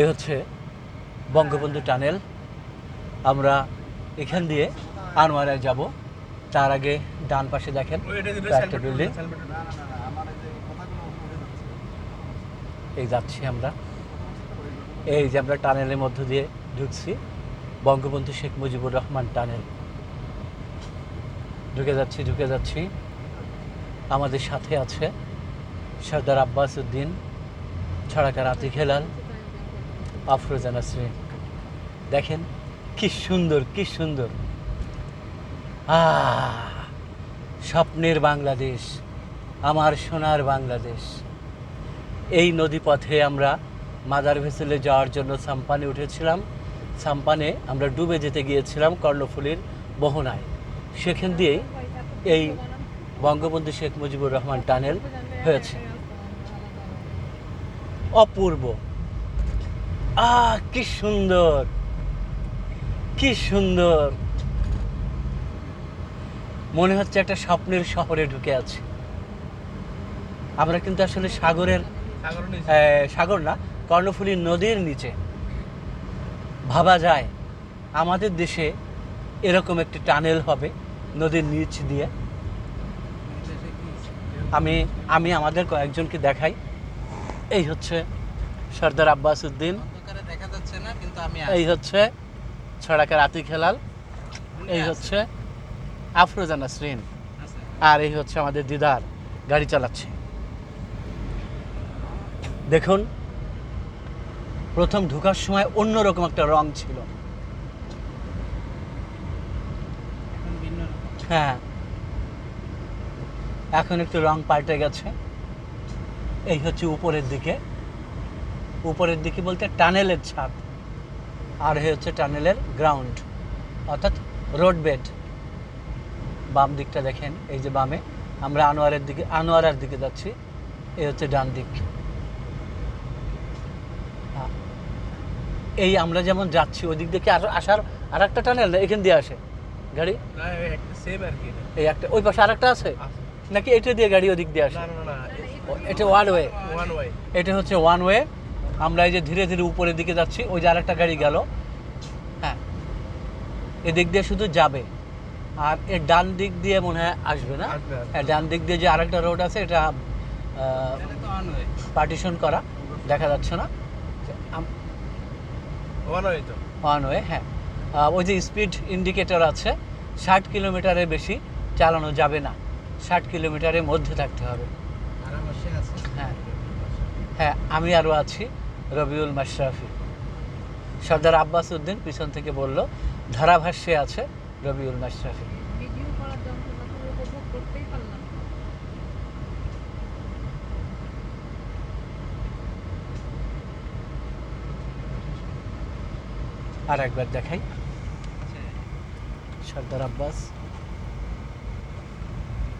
এই হচ্ছে বঙ্গবন্ধু টানেল। আমরা এখান দিয়ে আনোয়ারায় যাব। তার আগে ডান পাশে দেখেন একটা বিল্ডিং এই যাচ্ছি আমরা। এই যে আমরা টানেলের মধ্য দিয়ে ঢুকছি বঙ্গবন্ধু শেখ মুজিবুর রহমান টানেল। ঢুকে যাচ্ছি ঢুকে যাচ্ছি। আমাদের সাথে আছে সর্দার আব্বাস উদ্দিন ছড়াকার আতিক হেলাল আফরোজা নাসরিন, দেখেন কি সুন্দর কি সুন্দর। স্বপ্নের বাংলাদেশ, আমার সোনার বাংলাদেশ। এই নদী পথে আমরা মাদার ভেসেলে যাওয়ার জন্য সাম্পানে উঠেছিলাম। সাম্পানে আমরা ডুবে যেতে গিয়েছিলাম কর্ণফুলীর মোহনায় সেখান দিয়েই এই বঙ্গবন্ধু শেখ মুজিবুর রহমান টানেল হয়েছে। অপূর্ব। আহ কি সুন্দর। কি সুন্দর। মনে হচ্ছে একটা স্বপ্নের শহরে ঢুকে আছি। আমরা কিন্তু আসলে সাগরের সাগর না কর্ণফুলী নদীর নিচে। ভাবা যায় আমাদের দেশে এরকম একটি টানেল হবে নদীর নিচ দিয়ে। আমি আমি আমাদের কয়েকজনকে দেখাই। এই হচ্ছে সর্দার আব্বাস উদ্দিন অন্ধকারে দেখা যাচ্ছে না কিন্তু আমি এই হচ্ছে ছড়াকার আতিক হেলাল এই হচ্ছে আফরোজা নাসরিন আর এই হচ্ছে আমাদের দিদার গাড়ি চালাচ্ছে। দেখুন প্রথম ঢোকার সময় অন্যরকম একটা রং ছিল। হ্যাঁ। এখন একটু রং পাল্টে গেছে। এই হচ্ছে উপরের দিকে। উপরের দিকে বলতে টানেলের ছাদ। আর হচ্ছে টানেলের গ্রাউন্ড অর্থাৎ রোড বেড বাম দিকটা দেখেন এই যে বামে। আমরা আনোয়ারের দিকে আনোয়ারার দিকে যাচ্ছি এই হচ্ছে ডান দিক। হ্যাঁ। এই আমরা যেমন যাচ্ছি ওই দিক আর- আসার আর একটা টানেল এখান দিয়ে আসে। গাড়ি? এই একটা ওই পাশে আর একটা আছে। নাকি এটা দিয়ে গাড়ি ওদিক দিয়ে আসে? এটা ওয়ান ওয়ে এটা হচ্ছে ওয়ান ওয়ে আমরা এই যে ধীরে ধীরে উপরের দিকে যাচ্ছি ওই যে আরেকটা গাড়ি গেল। হ্যাঁ। এদিক দিয়ে শুধু যাবে। আর এর ডান দিক দিয়ে মনে হয় আসবে না। হ্যাঁ ডান দিক দিয়ে যে আরেকটা রোড আছে এটা পার্টিশন করা দেখা যাচ্ছে না। ওয়ান ওয়ে হ্যাঁ। ওই যে স্পিড ইন্ডিকেটর আছে ষাট কিলোমিটারের বেশি চালানো যাবে না। ষাট কিলোমিটারের মধ্যে থাকতে হবে। হ্যাঁ। হ্যাঁ আমি আরও আছি। রবিউল মাশরাফি। সর্দার আব্বাস উদ্দিন পিছন থেকে বলল ধারাভাষ্যে আছে রবিউল মাশরাফি। আর একবার দেখাই। সর্দার আব্বাস।